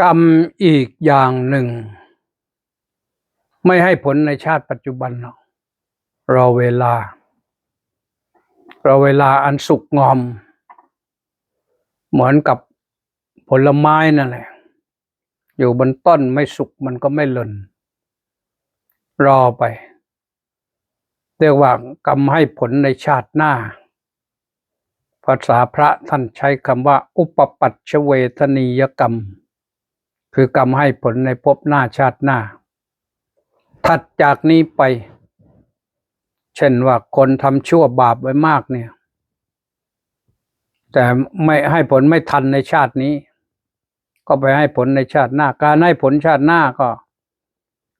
กรรมอีกอย่างหนึ่ง ไม่ให้ผลในชาติปัจจุบันหรอกรอเวลา รอเวลาอันสุกงอม เหมือนกับผลไม้นั่นแหละ อยู่บนต้นไม่สุกมันก็ไม่หล่นรอไป เรียกว่ากรรมให้ผลในชาติหน้า ภาษาพระท่านใช้คำว่า อุปปัชชเวทนียกรรม คือกรรมให้ผลในภพหน้าชาติหน้า ถัดจากนี้ไป เช่นว่าคนทำชั่วบาปไว้มากเนี่ย แต่ไม่ให้ผลไม่ทันในชาตินี้ ก็ไปให้ผลในชาติหน้า การให้ผลชาติหน้าก็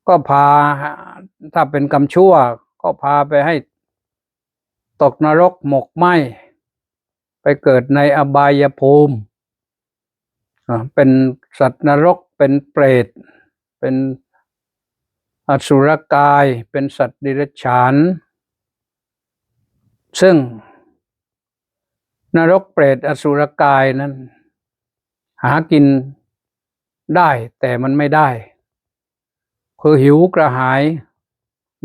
ก็พาถ้าเป็นกรรมชั่ว ก็พาไปให้ตกนรกหมกไหมไปเกิดในอบายภูมิ เป็นสัตว์นรก เป็นเปรต เป็นอสุรกาย เป็นสัตว์ดิรัจฉาน ซึ่ง นรกเปรตอสุรกายนั้น หากินได้แต่มันไม่ได้ คือหิวกระหาย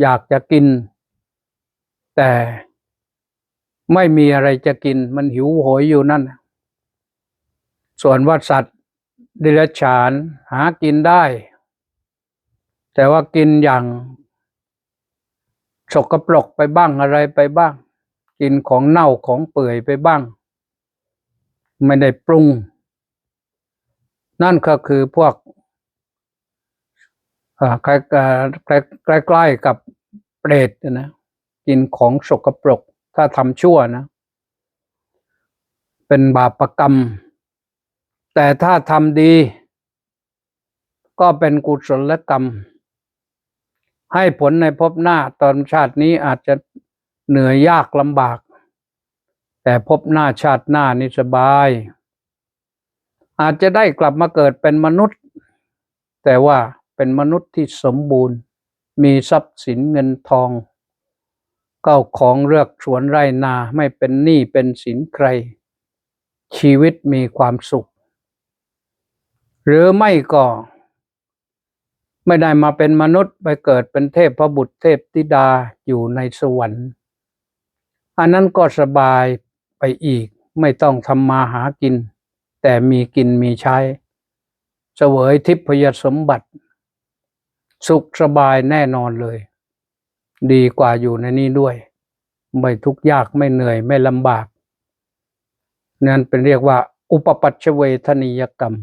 อยากจะกิน แต่ไม่มีอะไรจะกิน มันหิวโหยอยู่นั่น ส่วนว่าสัตว์ ดรัจฉานหากินได้ แต่ว่ากินอย่างสกปรกไปบ้างอะไรไปบ้าง กินของเน่าของเปื่อยไปบ้าง ไม่ได้ปรุง นั่นก็คือพวกใกล้ใกล้ใกล้ใกล้ๆกับเปรตนะกินของสกปรกถ้าทำชั่วนะ เป็นบาปรกรรม แต่ถ้าทำดี ก็เป็นกุศลกรรม ให้ผลในภพหน้าตอนชาตินี้อาจจะเหนื่อยยากลำบาก แต่ภพหน้าชาติหน้านี่สบาย อาจจะได้กลับมาเกิดเป็นมนุษย์ แต่ว่าเป็นมนุษย์ที่สมบูรณ์ มีทรัพย์สินเงินทองเก้าของเลือกสวนไร่นาไม่เป็นหนี้เป็นสินใคร ชีวิตมีความสุข หรือไม่ก็ ไม่ได้มาเป็นมนุษย์ไปเกิดเป็นเทพพระบุตรเทพธิดาอยู่ในสวรรค์อันนั้นก็สบายไปอีกไม่ต้องทำมาหากิน แต่มีกินมีใช้เสวยทิพยสมบัติ สุขสบายแน่นอนเลย ดีกว่าอยู่ในนี้ด้วย ไม่ทุกข์ยากไม่เหนื่อยไม่ลำบาก นั่นเป็นเรียกว่า อุปปัชเวทนิยกรรม